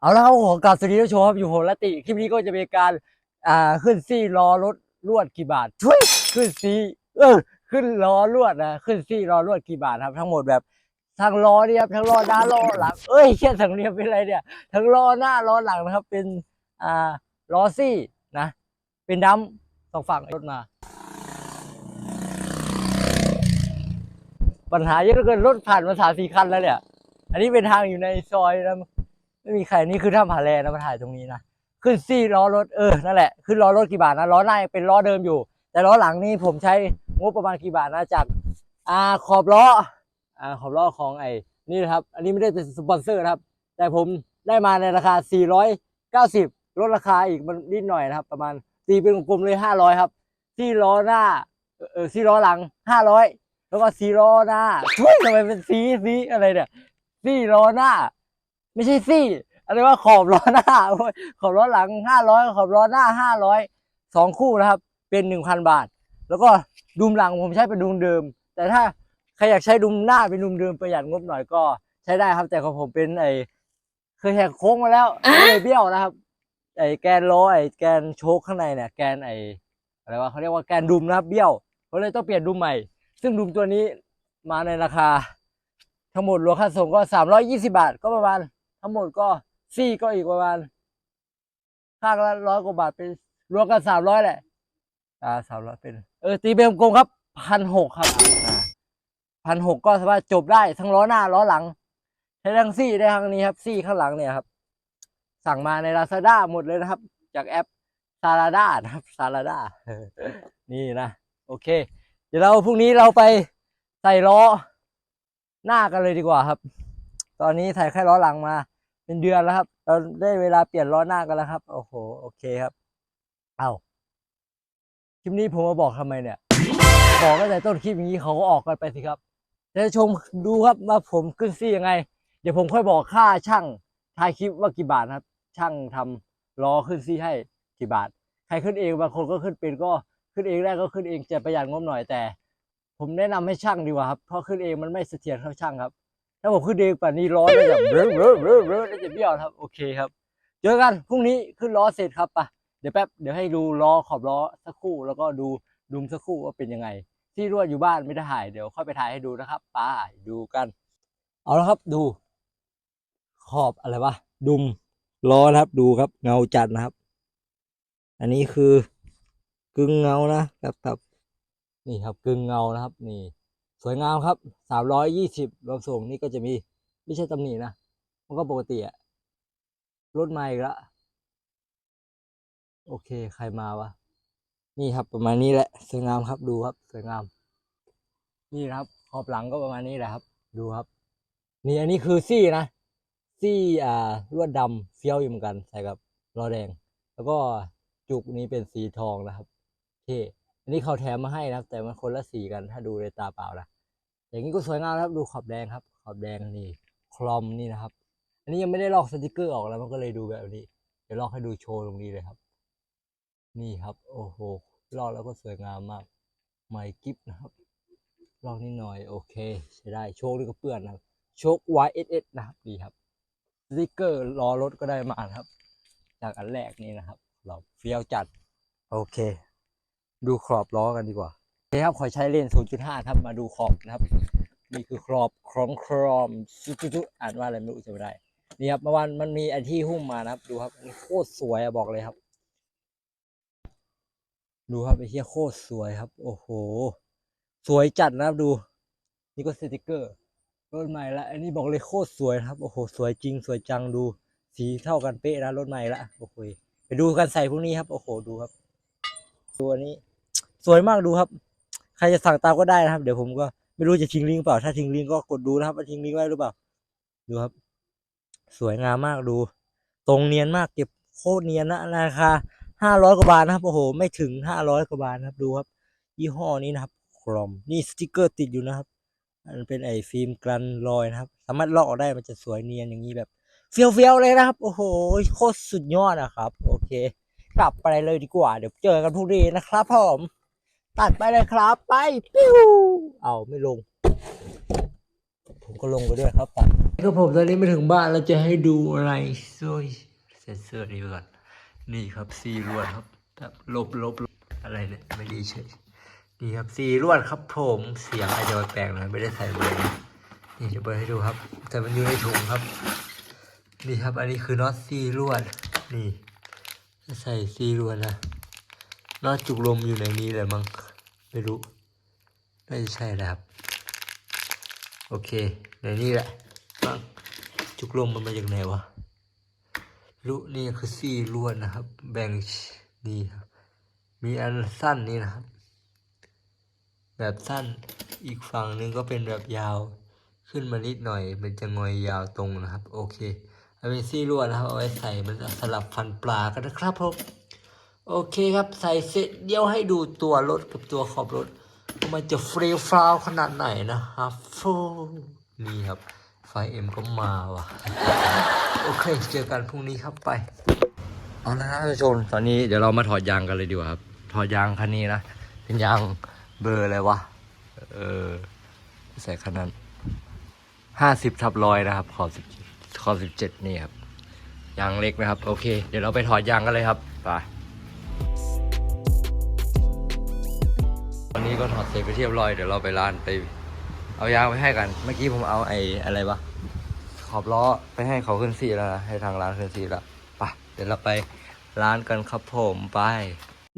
เอาละครับขอกราบสวัสดีท่านผู้ชมครับอยู่โหรติ คลิปนี้ก็จะเป็นการอ่าขึ้นซี่ล้อรถลวดกี่บาทช่วยขึ้นซี่เออขึ้นล้อลวดนะขึ้นซี่ล้อลวดกี่บาทครับ ทั้งหมดแบบทั้งล้อเนี่ยครับทั้งล้อหน้าล้อหลังเอ้ยเชี่ทั้งเนี้ยเป็นอะไรเนี่ยทั้งล้อหน้าล้อหลังนะครับ เป็นอ่าล้อซี่นะ เป็นดัมสองฝั่งรถมา ปัญหาเยอะเหลือเกินรถผ่านมาสามสี่คันแล้วเนี่ย อันนี้เป็นทางอยู่ในซอยนะ ไม่มีใครนี่คือถ้ำผาแลนะมาถ่ายตรงนี้นะขึ้นซี่ล้อรถเออนั่นแหละขึ้นล้อรถกี่บาทนะล้อหน้ายังเป็นล้อเดิมอยู่ แต่ล้อหลังนี่ผมใช้งบประมาณกี่บาทนะจากอ่าขอบล้ออ่าขอบล้อของไอ้นี่นะครับ อันนี้ไม่ได้เป็นสปอนเซอร์นะครับ แต่ผมได้มาในราคา 490 ลดราคาอีกมันนิดหน่อยนะครับ ประมาณตีเป็นกลมๆเลย 500 ครับซี่ล้อหน้าเออซี่ล้อหลัง 500 แล้วก็ซี่ล้อหน้าช่วยทำไมเป็นซีซีอะไรเนี่ยซี่ล้อหน้า ไม่ใช่ซี่อะไรว่าขอบล้อหน้าขอบล้อหลังห้าร้อยขอบล้อหน้าห้าร้อยสองคู่นะครับ เป็นหนึ่งพันบาท แล้วก็ดุมหลังผมใช้เป็นดุมเดิม แต่ถ้าใครอยากใช้ดุมหน้าเป็นดุมเดิมประหยัดงบหน่อยก็ใช้ได้ครับ แต่ของผมเป็นไอเคยแหกโค้งมาแล้วเลยเบี้ยวนะครับ ไอแกนล้อไอแกนโชคข้างในเนี่ยแกนไออะไรวะเขาเรียกว่าแกนดุมนะครับเบี้ยวก็เลยต้องเปลี่ยนดุมใหม่ ซึ่งดุมตัวนี้มาในราคา ทั้งหมดรวมค่าส่งก็สามร้อยยี่สิบาทก็ประมาณ ทั้งหมดก็ซี่ก็อีกประมาณข้างละร้อยกว่าบาทเป็นรวมกันสามร้อยแหละ อ่าสามร้อยเป็น เออตีเป็นกลมครับพันหกครับอ่าพันหกก็สามารถจบได้ทั้งล้อหน้าล้อหลังใช้ทั้งซี่ได้ทั้งนี้ครับ ซี่ข้างหลังเนี่ยครับ สั่งมาใน Lazada หมดเลยนะครับ จากแอปซา l าด้านะครับซา l าด้านี่นะโอเค เดี๋ยวเราพรุ่งนี้เราไปใส่ล้อหน้ากันเลยดีกว่าครับ ตอนนี้ใส่แค่ล้อหลังมา เป็นเดือนแล้วครับ เราได้เวลาเปลี่ยนล้อหน้ากันแล้วครับ โอ้โห โอเคครับ เอาคลิปนี้ผมมาบอกทำไมเนี่ย บอกตั้งแต่ต้นคลิปอย่างนี้เขาก็ออกกันไปสิครับจะชมดูครับว่าผมขึ้นซี่ยังไง เดี๋ยวผมค่อยบอกค่าช่างถ่ายคลิปว่ากี่บาทนะครับ ช่างทำล้อขึ้นซี่ให้กี่บาท ใครขึ้นเองบางคนก็ขึ้นเป็นก็ขึ้นเองได้ก็ขึ้นเองจะประหยัดงบหน่อยแต่ ผมแนะนำให้ช่างดีกว่าครับเพราะขึ้นเองมันไม่เสถียรเท่าช่างครับ ถ้าผมขึ้นเองป่านนี้ล้อน่าจะเบ้อเบ้อเบ้อเบ้อน่าจะเบี้ยวครับ โอเคครับเจอกันพรุ่งนี้ขึ้นล้อเสร็จครับไปะเดี๋ยวแป๊บเดี๋ยวให้ดูล้อขอบล้อสักครู่แล้วก็ดูดุมสักครู่ว่าเป็นยังไง ที่รั่วอยู่บ้านไม่ได้ถ่ายเดี๋ยวค่อยไปถ่ายให้ดูนะครับป้าดูกัน เอาละครับดู ขอบอะไรวะดุมล้อนะครับดูครับ เงาจัดนะครับ อันนี้คือกึ่งเงานะครับครับ นี่ครับกึ่งเงานะครับ นี่ สวยงามครับสามร้อยยี่สิบรวมส่งนี่ก็จะมีไม่ใช่ตำหนินะ มันก็ปกติอะรถใหม่ละ โอเคใครมาวะ นี่ครับประมาณนี้แหละ สวยงามครับดูครับ สวยงาม นี่ครับขอบหลังก็ประมาณนี้แหละครับ ดูครับ นี่อันนี้คือซี่นะ ซี่อ่าลวดดำเฟี้ยวอยู่เหมือนกันใส่กับล้อแดง แล้วก็จุกนี้เป็นสีทองนะครับเท่ อันนี้เขาแถมมาให้นะครับ แต่มันคนละสีกันถ้าดูในตาเปล่านะอย่างนี้ก็สวยงามครับดูขอบแดงครับ ขอบแดงนี่คลอมนี่นะครับ อันนี้ยังไม่ได้ลอกสติกเกอร์ออกแล้วมันก็เลยดูแบบนี้ เดี๋ยวลอกให้ดูโชว์ตรงนี้เลยครับ นี่ครับ โอ้โหลอกแล้วก็สวยงามมากไมกิฟนะครับ ลอกนิดหน่อยโอเคใช้ได้โชคนี่ก็เปื้อนนะครับโชค YSS นะครับดีครับสติกเกอร์ล้อรถก็ได้มานะครับ จากอันแรกนี่นะครับ เราเฟี้ยวจัด โอเค ดูขอบล้อกันดีกว่าโอเคครับขอใช้เลนส์0.5 ครับ มาดูขอบนะครับ นี่คือขอบครอมครอมจุดๆอ่านว่าอะไรไม่รู้จะไม่ได้ นี่ครับเมื่อวานมันมีไอที่หุ้มมานะครับ ดูครับโคตรสวยอะบอกเลยครับ ดูครับไอเหี้ยโคตรสวยครับ โอ้โห สวยจัดนะครับดู นี่ก็สติกเกอร์รถใหม่ละอันนี้บอกเลยโคตรสวยนะครับโอ้โหสวยจริงสวยจังดู สีเท่ากันเป๊ะนะรถใหม่ละโอ้โหไปดูกันใส่พวกนี้ครับ โอ้โหดูครับ ตัวนี้ สวยมากดูครับ ใครจะสั่งตามก็ได้นะครับ เดี๋ยวผมก็ไม่รู้จะทิ้งลิงก์เปล่า ถ้าทิ้งลิงก์ก็กดดูนะครับว่าทิ้งลิงก์ไว้หรือเปล่า ดูครับ สวยงามมากดู ตรงเนียนมากเก็บโคตรเนียนนะราคาห้าร้อยกว่าบาทนะครับโอ้โห ไม่ถึงห้าร้อยกว่าบาทนะครับดูครับ ยี่ห้อนี้นะครับครอมนี่สติกเกอร์ติดอยู่นะครับมันเป็นไอฟิล์มกรันรอยนะครับ สามารถลอกออกได้มันจะสวยเนียนอย่างนี้แบบเฟี้ยวๆเลยนะครับ โอ้โหโคตรสุดยอดนะครับ โอเค กลับไปเลยดีกว่า เดี๋ยวเจอกันพรุ่งนี้นะครับผม ตัดไปเลยครับ ไปปิ้วเอาไม่ลง ผมก็ลงไปด้วยครับป่ะก็ผมตอนนี้มาถึงบ้านแล้วจะให้ดูอะไรซวยเซ็นเซอร์นี้ไปก่อนนี่ครับซีรวดครับแบบลบลบลบอะไรเนี่ยไม่ดีเฉยนี่ครับซีรวดครับผมเสียงอาจจะแปลกหน่อยไม่ได้ใส่เลยนะนี่จะเปิดให้ดูครับ แต่มันอยู่ในถุงครับ นี่ครับอันนี้คือน็อตซีรวดนี่ใส่ซีรวดนะน็อตจุกลมอยู่ในนี้เลยมั้ง ไม่รู้น่าจะใช่นะครับ โอเคในนี้แหละมั้งจุกลมมันมาจากไหนวะรู้นี่คือซี่ลวดนะครับ แบ่งนี่ครับมีอันสั้นนี่นะครับ แบบสั้นอีกฝั่งหนึ่งก็เป็นแบบยาวขึ้นมานิดหน่อย มันจะงอยยาวตรงนะครับ โอเคอันเป็นซี่ลวดนะครับเอาไว้ใส่มันสลับฟันปลากันนะครับผม โอเคครับ ใส่เสร็จเดี๋ยวให้ดูตัวรถกับตัวขอบรถ มันจะเฟรีฟราวขนาดไหนนะครับฟนี่ครับ ไฟเอ็มก็มาว่ะ โอเค เจอกันพรุ่งนี้ครับไป เอาละนะท่านผู้ชมตอนนี้เดี๋ยวเรามาถอดยางกันเลยดีกว่าครับ ถอดยางคันนี้นะ เป็นยางเบอร์อะไรวะ เออ ใส่คันนั้นห้าสิบทับร้อยนะครับ ขอบสิบขอบสิบเจ็ดนี่ครับ ยางเล็กนะครับ โอเค เดี๋ยวเราไปถอดยางกันเลยครับ ไป ตอนนี้ก็ถอดเสร็จไปเรียบร้อยเดี๋ยวเราไปร้านไปเอายางไปให้กัน เมื่อกี้ผมเอาไอ้อะไรวะขอบล้อไปให้เขาขึ้นสีแล้วนะให้ทางร้านขึ้นสีแล้วไปเดี๋ยวเราไปร้านกันครับผมไป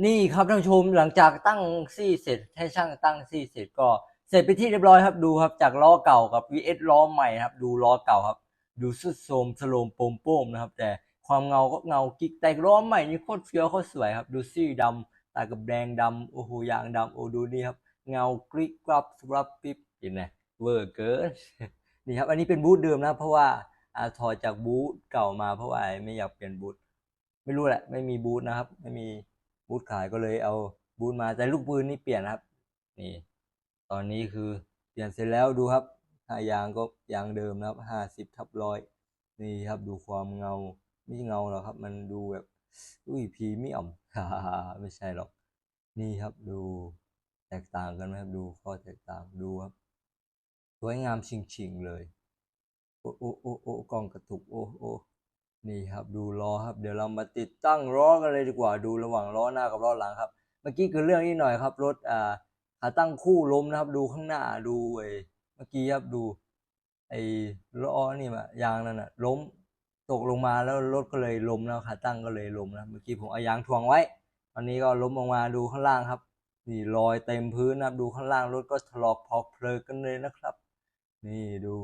นี่ครับท่านผู้ชมหลังจากตั้งซี่เสร็จให้ช่างตั้งซี่เสร็จก็เสร็จไปที่เรียบร้อยครับดูครับจากล้อเก่ากับ VS ล้อใหม่ครับ ดูล้อเก่าครับ ดูสุดโทมสโลมโปมโป้มนะครับ แต่ความเงาก็เงากิ๊กแต่ล้อใหม่นี่โคตรเฟี้ยวโคตรสวยครับ ดูซี่ดำ ตัดกับแดงดำโอ้โหยางดำโอ้ดูนี่ครับ เงากริกกรับสรับปิ๊บเห็นไหมเวอร์เกินนี่ครับ อันนี้เป็นบูธเดิมนะ เพราะว่าอาถอดจากบูธเก่ามาเพราะว่าไม่อยากเปลี่ยนบูธไม่รู้แหละ ไม่มีบูธนะครับ ไม่มีบูธขายก็เลยเอาบูธมาแต่ลูกปืนนี่เปลี่ยนครับ นี่ ตอนนี้คือเปลี่ยนเสร็จแล้วดูครับถ้ายางก็ยางเดิมนะครับห้าสิบทับร้อยนี่ครับดูความเงาไม่เงาหรอกครับ มันดูแบบ อุ้ยพรีเมียมไม่ใช่หรอก นี่ครับดูแตกต่างกันไหมครับดูข้อแตกต่างดูครับสวยงามชิงๆเลย โอ้โอ้โอ้โอ้กล้องกระตุกโอ้โอ้นี่ครับดูล้อครับ เดี๋ยวเรามาติดตั้งล้อกันเลยดีกว่าดูระหว่างล้อหน้ากับล้อหลังครับ เมื่อกี้คือเรื่องนี้หน่อยครับ รถอ่าขาตั้งคู่ล้มนะครับ ดูข้างหน้าดูไอ้เมื่อกี้ครับดู ไอ้ล้อนี่มายางนั่นน่ะล้ม ตกลงมาแล้วรถก็เลยล้มแล้วขาตั้งก็เลยล้มนะเมื่อกี้ผมเอายางทวงไว้ ตอนนี้ก็ล้มลงมาดูข้างล่างครับ นี่รอยเต็มพื้นนะครับ ดูข้างล่างรถก็ถลอกพอกเพลิกันเลยนะครับ นี่ดู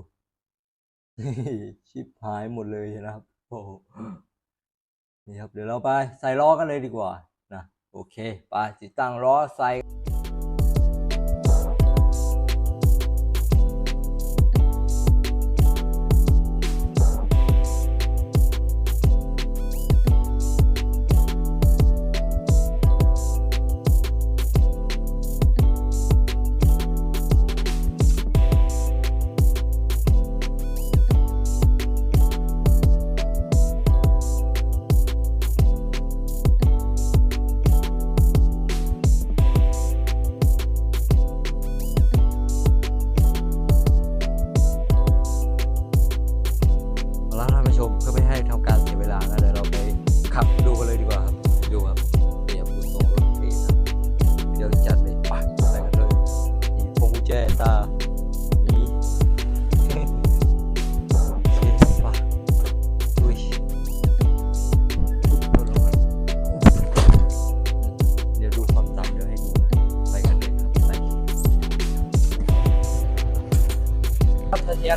นี่ชิบหายหมดเลยนะครับ โอ้โหนี่ครับเดี๋ยวเราไปใส่ล้อกันเลยดีกว่านะโอเค ไปติดตั้งล้อใส่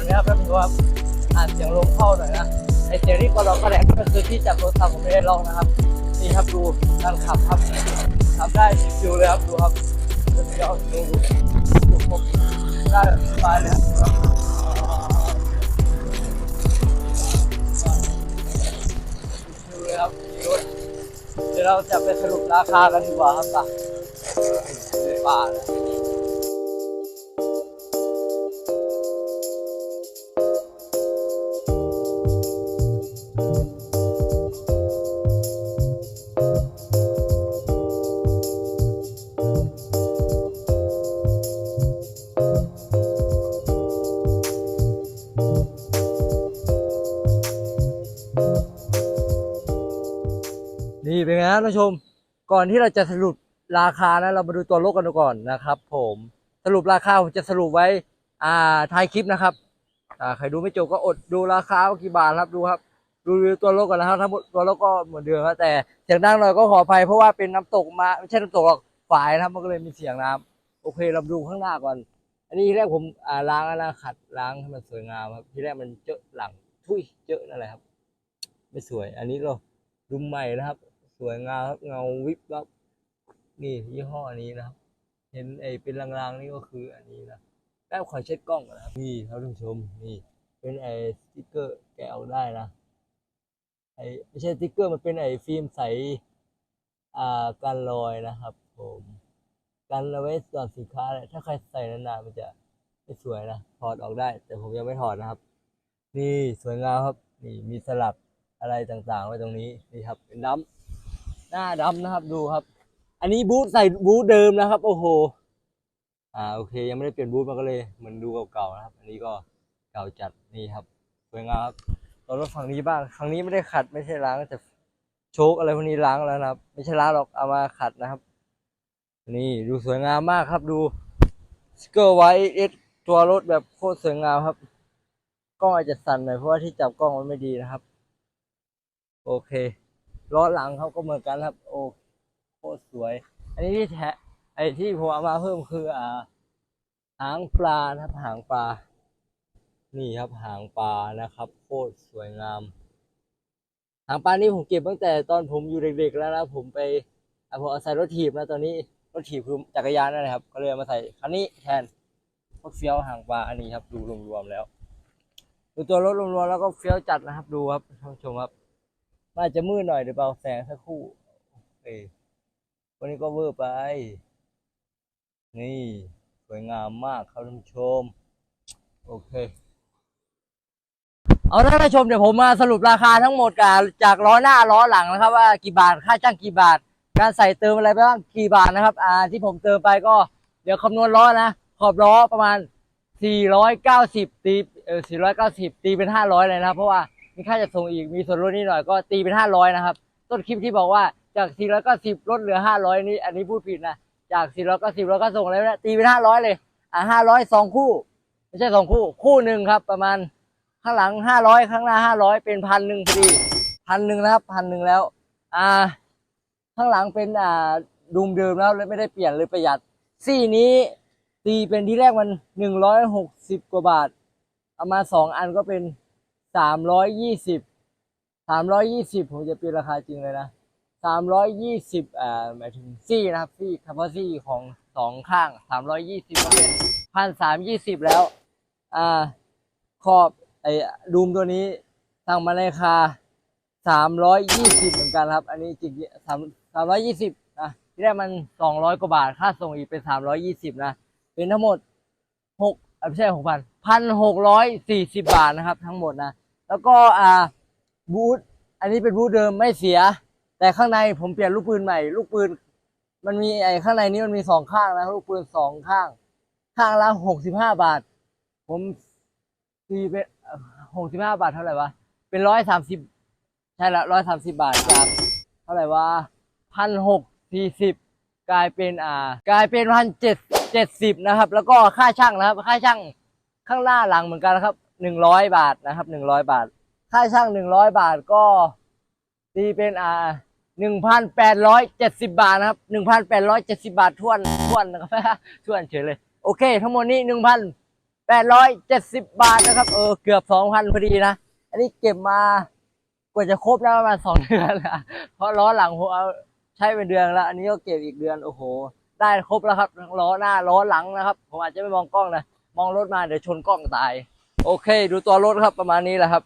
นะครับท่านผู้ชมครับอ่านเสียงลมเข้าหน่อยนะไอเสียงที่ก็เราก็แหลกก็คือที่จับโทรศัพท์ผมไม่ได้ลองนะครับนี่ครับดูการขับครับขับได้ชิวเลยครับดูครับเดี๋ยวดูดูผมได้สบายเลยครับเลยครับดูเดี๋ยวเราจะไปสรุปราคากันดีกว่าครับป่ะป่านะ ผู้ชม ก่อนที่เราจะสรุปราคานะเรามาดูตัวรถกันก่อนนะครับ ผมสรุปราคาผมจะสรุปไว้ อ่าท้ายคลิปนะครับ อ่าใครดูไม่จบก็อดดูราคาว่ากี่บาทครับดูครับ ดูตัวรถก่อนนะครับทั้งหมดตัวรถก็เหมือนเดิมครับแต่เสียงดังหน่อยก็ขออภัยเพราะว่าเป็นน้ำตกมาไม่ใช่น้ำตกหรอกฝายนะครับมันก็เลยมีเสียงน้ำโอเคเราดูข้างหน้าก่อน อันนี้ที่แรกผมอ่าล้างแล้วนะขัดล้างให้มันสวยงามครับที่แรกมันเจอะหลังทุยเจอะนั่นแหละครับ ไม่สวย อันนี้เราดูใหม่นะครับ สวยงามครับเงาวิบวับนี่ยี่ห้อนี้นะครับ เห็นไอ้เป็นลางๆนี่ก็คืออันนี้นะแป๊บขอเช็ดกล้องนะครับนี่ท่านผู้ชมนี่ เป็นไอ้สติ๊กเกอร์แกะออกได้นะไอ้ไม่ใช่สติ๊กเกอร์มันเป็นไอ้ฟิล์มใสอ่ากันรอยนะครับ ผมกันเอาไว้ต่อสินค้าเลยถ้าใครใส่นานๆมันจะไม่สวยนะถอดออกได้ แต่ผมยังไม่ถอดนะครับ นี่สวยงามครับ นี่มีสลักอะไรต่างๆไว้ตรงนี้นี่ครับเป็นดำ หน้าดำนะครับดูครับ อันนี้บูทใส่บูทเดิมนะครับ โอ้โห อ่าโอเค ยังไม่ได้เปลี่ยนบูทมันก็เลยเหมือนดูเก่าๆนะครับ อันนี้ก็เก่าจัดนี่ครับสวยงามครับตัวรถฝั่งนี้บ้างฝั่งนี้ไม่ได้ขัดไม่ใช่ล้างแต่โชคอะไรพวกนี้ล้างแล้วนะครับ ไม่ใช่ล้างหรอกเอามาขัดนะครับ นี่ดูสวยงามมากครับดูสเกอร์ไวเอสตัวรถแบบโคตรสวยงามครับกล้องอาจจะสั่นหน่อยเพราะว่าที่จับกล้องมันไม่ดีนะครับ โอเค ล้อหลังเขาก็เหมือนกันครับ โอ้โคตรสวย อันนี้ที่แทะไอ้ที่ผมเอามาเพิ่มคืออ่าหางปลาครับหางปลา นี่ครับหางปลานะครับ โคตรสวยงาม หางปลานี่ผมเก็บตั้งแต่ตอนผมอยู่เด็ก ๆ แล้วนะผมไปอะผมเอาใส่รถถีบนะตอนนี้รถถีบคือจักรยานนั่นแหละครับ ก็เลยมาใส่คันนี้แทนโคตรเฟี้ยวหางปลาอันนี้ครับ ดูรวมๆแล้ว ดูตัวรถรวมๆแล้วก็เฟี้ยวจัดนะครับดูครับท่านผู้ชมครับ น่าจะมืดหน่อยเดี๋ยวเบาแสงสักครู่เอ้ยวันนี้ก็เวอร์ไป นี่ สวยงามมากครับท่านผู้ชม โอเค เอาท่านผู้ชมเดี๋ยวผมมาสรุปราคาทั้งหมดกับจากล้อหน้าล้อหลังนะครับ ว่ากี่บาทค่าจ้างกี่บาท การใส่เติมอะไรไปบ้างกี่บาทนะครับ อ่า ที่ผมเติมไปก็ เดี๋ยวคำนวณล้อนะขอบล้อประมาณ 490 ตีเออ490 ตีเป็น 500 เลยนะครับเพราะว่า มีค่าจัดส่งอีกมีส่วนลดนิดหน่อยก็ตีเป็น500นะครับ ต้นคลิปที่บอกว่าจาก490ลดเหลือ500นี่อันนี้พูดผิดนะจาก490แล้วก็ส่งอะไรนะตีเป็น500เลย อ่า500สองคู่ ไม่ใช่สองคู่ คู่หนึ่งครับประมาณข้างหลัง500ข้างหน้า500เป็นพันหนึ่งพอดีพันหนึ่งนะครับพันหนึ่งแล้ว อ่า ข้างหลังเป็นอ่าดุมเดิมแล้วเลยไม่ได้เปลี่ยนเลยประหยัดซี่นี้ตีเป็นที่แรกมันหนึ่งร้อยหกสิบกว่าบาท เอามาสองอันก็เป็น สามร้อยยี่สิบสามร้อยยี่สิบผมจะเปลี่ยนราคาจริงเลยนะสามร้อยยี่สิบอ่าหมายถึงซี่นะครับซี่คำว่าซี่ของสองข้างสามร้อยยี่สิบเป็นพันสามยี่สิบแล้ว อ่า ขอบไอ้ดูมตัวนี้สั่งมาในราคาสามร้อยยี่สิบเหมือนกันครับ อันนี้จริงสามสามร้อยยี่สิบนะที่แรกมันสองร้อยกว่าบาท ค่าส่งอีกเป็นสามร้อยยี่สิบนะ เป็นทั้งหมดหกอะไม่ใช่หกพัน พันหกร้อยสี่สิบบาทนะครับ ทั้งหมดนะ แล้วก็อ่าบูทอันนี้เป็นบูทเดิมไม่เสีย แต่ข้างในผมเปลี่ยนลูกปืนใหม่ ลูกปืน มันมีไอ้ข้างในนี้มันมีสองข้างนะลูกปืนสองข้าง ข้างละหกสิบห้าบาท ผมตีเป็นหกสิบห้าบาทเท่าไหร่วะเป็นร้อยสามสิบใช่ละร้อยสามสิบาทจากเท่าไหร่วะพันหกสี่สิบกลายเป็นอ่ากลายเป็นพันเจ็ดเจ็ดสิบนะครับ แล้วก็ค่าช่างนะครับ ค่าช่าง ข้างหน้าหลังเหมือนกันนะครับหนึ่งร้อยบาทนะครับหนึ่งร้อยบาท ค่าช่างหนึ่งร้อยบาทก็ตีเป็นอ่าหนึ่งพันแปดร้อยเจ็ดสิบาทนะครับหนึ่งพันแปดร้อยเจ็ดสิบาททวนทวนนะครับทวนเฉยเลย โอเค ทั้งหมดนี้หนึ่งพันแปดร้อยเจ็ดสิบบาทนะครับ เออ เกือบสองพันพอดีนะ อันนี้เก็บมากว่าจะครบแล้ประมาณสองเดือนนะเพราะล้อหลังผมเอาใช้เป็นเดือนแล้ว อันนี้ก็เก็บอีกเดือน โอ้โห ได้ครบแล้วครับทั้งล้อหน้าล้อหลังนะครับ ผมอาจจะไม่มองกล้องนะ มองรถมาเดี๋ยวชนกล้องตาย โอเค ดูตัวรถครับประมาณนี้แหละครับ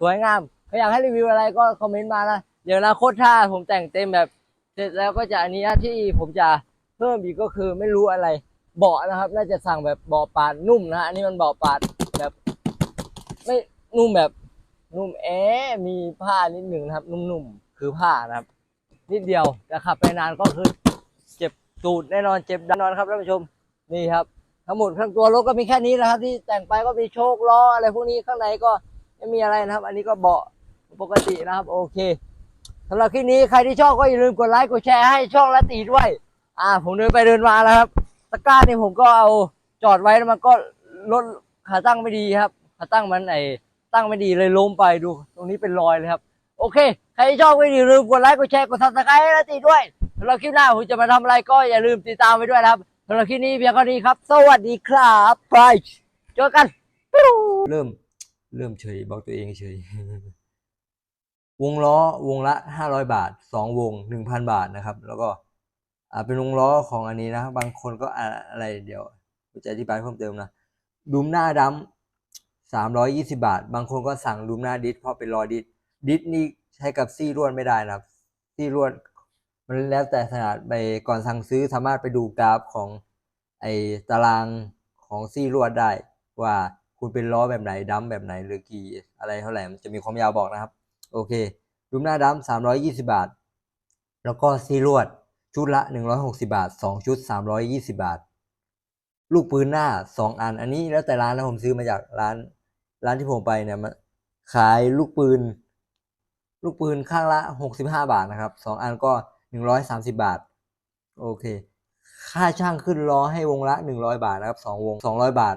สวยงามใครอยากให้รีวิวอะไรก็คอมเมนต์มานะเดี๋ยวอนะโคตรถ้าผมแต่งเต็มแบบเสร็จแล้วก็จะอันนี้ที่ผมจะเพิ่มอีกก็คือไม่รู้อะไรเบาะนะครับ น่าจะสั่งแบบเบาะปาดนุ่มนะอันนี้มันเบาะปาดแบบ ไม่นุ่มแบบนุ่มแอะมีผ้านิดหนึ่งนะครับ นุ่มๆคือผ้านะครับ นิดเดียวแต่ขับไปนานก็คือ เจ็บตูดแน่นอนเจ็บแน่นอนครับท่านผู้ชมนี่ครับ ทั้งหมดทั้งตัวรถก็มีแค่นี้นะครับ ที่แต่งไปก็มีโชคล้ออะไรพวกนี้ข้างในก็ไม่มีอะไรนะครับ อันนี้ก็เบาะปกตินะครับ โอเคสำหรับคลิปนี้ใครที่ชอบก็อย่าลืมกดไลค์กดแชร์ให้ช่องละตีด้วย อ่า ผมเดินไปเดินมาแล้วครับตะกร้านี่ผมก็เอาจอดไว้แล้วมันก็ลดขาตั้งไม่ดีครับขาตั้งมันไอตั้งไม่ดีเลยล้มไปดู ตรงนี้เป็นรอยเลยครับ โอเค ใครที่ชอบก็อย่าลืมกดไลค์กดแชร์กดซับสไครต์ให้ละตีด้วยสำหรับคลิปหน้าผมจะมาทำอะไรก็อย่าลืมติดตามไปด้วยนะครับ สำหรับคลิปนี้เพียงเท่านี้ครับ สวัสดีครับบายเจอกันเริ่ม เริ่มเฉยบอกตัวเองเฉย วงล้อวงละห้าร้อยบาทสองวงหนึ่งพันบาทนะครับ แล้วก็อ่าเป็นวงล้อของอันนี้นะบางคนก็อะไรเดี๋ยวจะอธิบายเพิ่มเติมนะดุมหน้าดัมสามร้อยยี่สิบาท บางคนก็สั่งดุมหน้าดิสเพราะเป็นรอยดิสดิสนี่ใช้กับซี่ล้วนไม่ได้นะครับซี่ล้วน มันแล้วแต่ขนาดไปก่อนสั่งซื้อสามารถไปดูกราฟของไอตารางของซี่ลวดได้ ว่าคุณเป็นล้อแบบไหนดัมแบบไหนหรือกี่อะไรเท่าไหร่มันจะมีความยาวบอกนะครับ โอเคดุมหน้าดัมสามร้อยยี่สิบาท แล้วก็ซี่ลวดชุดละหนึ่งร้อยหกสิบาทสองชุดสามร้อยยี่สิบาท ลูกปืนหน้าสองอัน อันนี้แล้วแต่ร้านนะผมซื้อมาจากร้านร้านที่ผมไปเนี่ยมันขายลูกปืน ลูกปืนข้างละหกสิบห้าบาทนะครับสองอันก็ หนึ่งร้อยสามสิบาท โอเค ค่าช่างขึ้นล้อให้วงละหนึ่งร้อยบาทนะครับสองวงสองร้อยบาท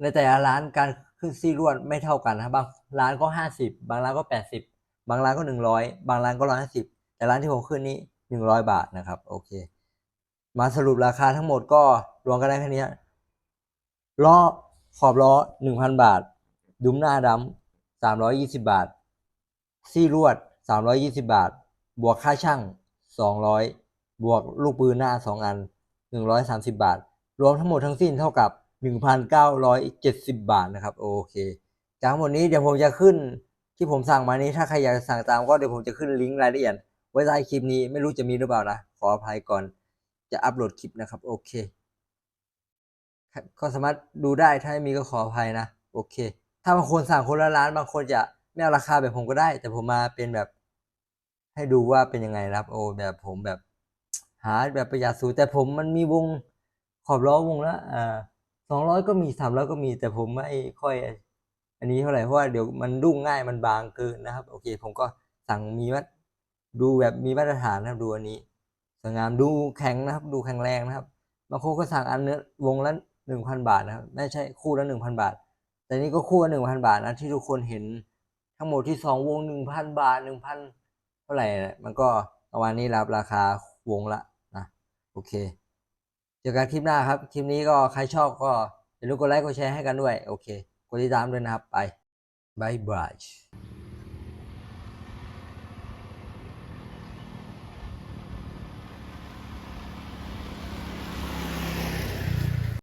ในแต่ละร้านการขึ้นซี่ลวดไม่เท่ากันนะบางร้านก็ห้าสิบบางร้านก็แปดสิบบางร้านก็หนึ่งร้อยบางร้านก็ร้อยห้าสิบแต่ร้านที่ผมขึ้นนี้หนึ่งร้อยบาทนะครับ โอเค มาสรุปราคาทั้งหมดก็รวมกันได้แค่นี้ล้อขอบล้อหนึ่งพันบาท ดุมหน้าดำสามร้อยยี่สิบาท ซี่ลวดสามร้อยี่สิบาท บวกค่าช่าง สองร้อยบวกลูกปืนหน้าสองอันหนึ่งร้อยสามสิบาท รวมทั้งหมดทั้งสิ้นเท่ากับหนึ่งพันเก้าร้อยเจ็ดสิบาทนะครับ โอเค จากทั้งหมดนี้เดี๋ยวผมจะขึ้นที่ผมสั่งมานี้ถ้าใครอยากสั่งตามก็เดี๋ยวผมจะขึ้นลิงก์รายละเอียด ไว้ใต้คลิปนี้ไม่รู้จะมีหรือเปล่านะ ขออภัยก่อนจะอัปโหลดคลิปนะครับ โอเค ก็สามารถดูได้ถ้าไม่มีก็ขออภัยนะ โอเค ถ้าบางคนสั่งคนละร้านบางคนจะไม่เอาราคาแบบผมก็ได้ แต่ผมมาเป็นแบบ ให้ดูว่าเป็นยังไงครับ โอ้แบบผมแบบหาแบบประหยัดสูงแต่ผมมันมีวงขอบล้อวงละอ่าสองร้อยก็มีสามร้อยก็มีแต่ผมไม่ค่อย อันนี้เท่าไหร่เพราะว่าเดี๋ยวมันดุ้งง่ายมันบางเกินนะครับ โอเค ผมก็สั่งมีมาดูแบบมีมาตรฐานนะครับดูอันนี้สวยงามดูแข็งนะครับ ดูแข็งแรงนะครับบางคนก็สั่งอันเนื้อวงละหนึ่งพันบาทนะครับไม่ใช่คู่ละหนึ่งพันบาท แต่นี่ก็คู่ละหนึ่งพันบาทนะที่ทุกคนเห็นทั้งหมดที่สองวงหนึ่งพันบาทหนึ่งพันาไหร่นะมันก็ประมาณนี้รับราคาวงละนะโอเค เจอกันคลิปหน้าครับ คลิปนี้ก็ใครชอบก็อย่าลืมกดไลค์กดแชร์ให้กันด้วย โอเค กดติดตามด้วยนะครับไปบายบาย